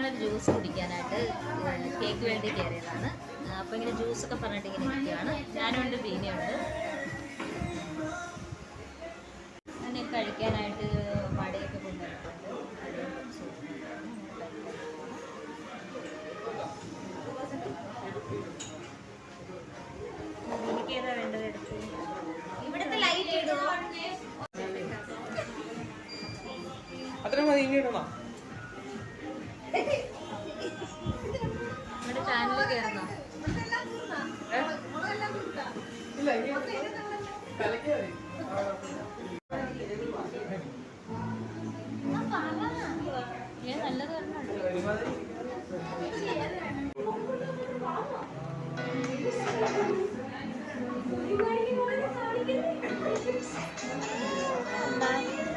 ഞങ്ങളൊരു ജ്യൂസ് കുടിക്കാനായിട്ട് കേക്ക് വേണ്ടി കയറിയതാണ് അപ്പോൾ ഇങ്ങനെ ജ്യൂസൊക്കെ പറഞ്ഞിട്ട് ഇങ്ങനെ ഇരിക്കുകയാണ് ഞാനുണ്ട് ബീനയുണ്ട്. അങ്ങനെ കഴിക്കാനായിട്ട് വടയൊക്കെ കൊണ്ടുവന്നിട്ടുണ്ട്. വടയും പപ്സും എനിക്ക് ഏതാ വേണ്ടത് എടുത്ത്? ഇവിടുത്തെ ലൈറ്റ് ഇടുമോ അത്ര മതി ഇനി ഇടണോ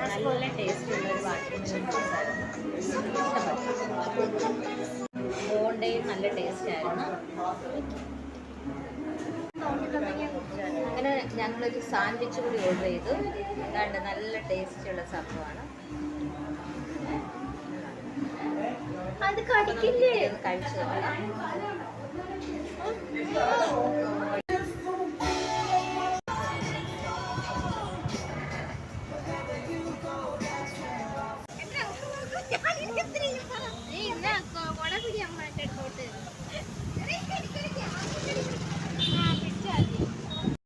നല്ല ടേസ്റ്റ് ഉള്ള ഒരു ബോണ്ടയും നല്ല ടേസ്റ്റ് ആയിരുന്നു. അങ്ങനെ ഞങ്ങളൊരു സാൻഡ്വിച്ച് കൂടി ഓർഡർ ചെയ്തു. അതാണ്ട് നല്ല ടേസ്റ്റുള്ള സംഭവമാണ്. അത് കടിക്കില്ലേ? കഴിച്ചു നോക്കാം.